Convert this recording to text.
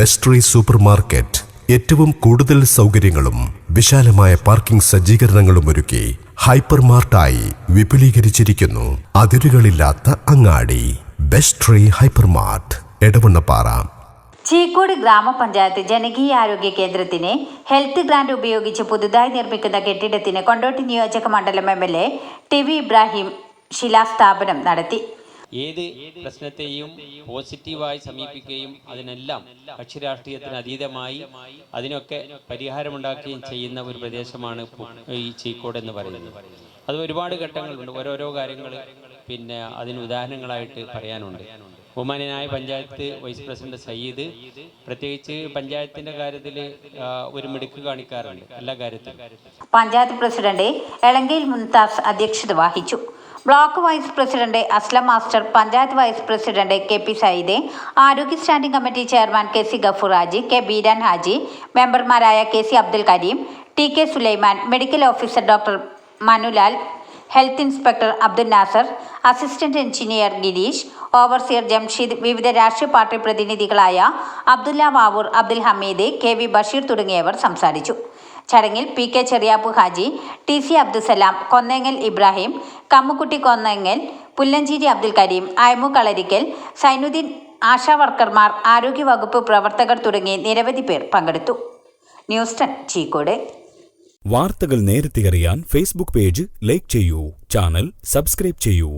Best re super market ഏറ്റവും കൂടുതൽ സൗകര്യങ്ങളും വിശാലമായ പാർക്കിംഗ് സജ്ജീകരണങ്ങളും ഒരുക്കി ഹൈപ്പർ മാർട്ടായി വിപുലീകരിച്ചിരിക്കുന്നു. അതിരുകളില്ലാത്ത അങ്ങാടി. ബെസ്ട്രി ട്രീ ഹൈപ്പർ മാർട്ട് എടവണ്ണപ്പാറ. ചീക്കോട് ഗ്രാമപഞ്ചായത്ത് ജനകീയ ആരോഗ്യ കേന്ദ്രത്തിന് ഹെൽത്ത് ഗ്രാന്റ് ഉപയോഗിച്ച് പുതുതായി നിർമ്മിക്കുന്ന കെട്ടിടത്തിന് കൊണ്ടോട്ടി നിയോജക മണ്ഡലം M L A T V Ibrahim ശിലാസ്ഥാപനം നടത്തി. ഏത് പ്രശ്നത്തെയും പോസിറ്റീവായി സമീപിക്കുകയും അതിനെല്ലാം കക്ഷി രാഷ്ട്രീയത്തിന് അതീതമായി അതിനൊക്കെ പരിഹാരമുണ്ടാക്കുകയും ചെയ്യുന്ന ഒരു പ്രദേശമാണ് ഈ ചീക്കോട് എന്ന് പറയുന്നത്. അത് ഒരുപാട് ഘട്ടങ്ങളുണ്ട്. ഓരോരോ കാര്യങ്ങൾ പിന്നെ അതിന് ഉദാഹരണങ്ങളായിട്ട് പറയാനുണ്ട്. ബഹുമാനായ പഞ്ചായത്ത് വൈസ് പ്രസിഡന്റ് സയ്യിദ് പ്രത്യേകിച്ച് പഞ്ചായത്തിന്റെ കാര്യത്തിൽ ഒരു മിടുക്ക് കാണിക്കാറുണ്ട്. എല്ലാ കാര്യത്തിലും. പഞ്ചായത്ത് പ്രസിഡന്റ് എളങ്കയിൽ മുൻതാസ് അധ്യക്ഷത വഹിച്ചു. Block vice president Aslam master panchayat vice president K P Sayyid ആരോഗ്യ standing committee chairman K C Gafoor Haji K Beeran Haji മെമ്പർമാരായ K C Abdul Kareem T K Sulaiman medical officer doctor Manulal health inspector Abdul Nasar assistant engineer Girish overseer Jamsheed വിവിധ രാഷ്ട്രീയ party പ്രതിനിധികളായ Abdulla Vavoor Abdul Hameed K V Basheer തുടങ്ങിയവർ സംസാരിച്ചു. ചടങ്ങിൽ P K Cheriyappu Haji T C Abdussalam Konnengal Ibrahim Kammukutty Konnangal Pullancheri Abdul Kareem Ayamu Kalarikkal Sainudheen Asha വർക്കർമാർ ആരോഗ്യവകുപ്പ് പ്രവർത്തകർ തുടങ്ങി നിരവധി പേർ പങ്കെടുത്തു. News ten Cheekode. വാർത്തകൾ നേരത്തെ അറിയാൻ ഫേസ്ബുക്ക് പേജ് ലൈക്ക് ചെയ്യൂ ചാനൽ സബ്സ്ക്രൈബ് ചെയ്യൂ.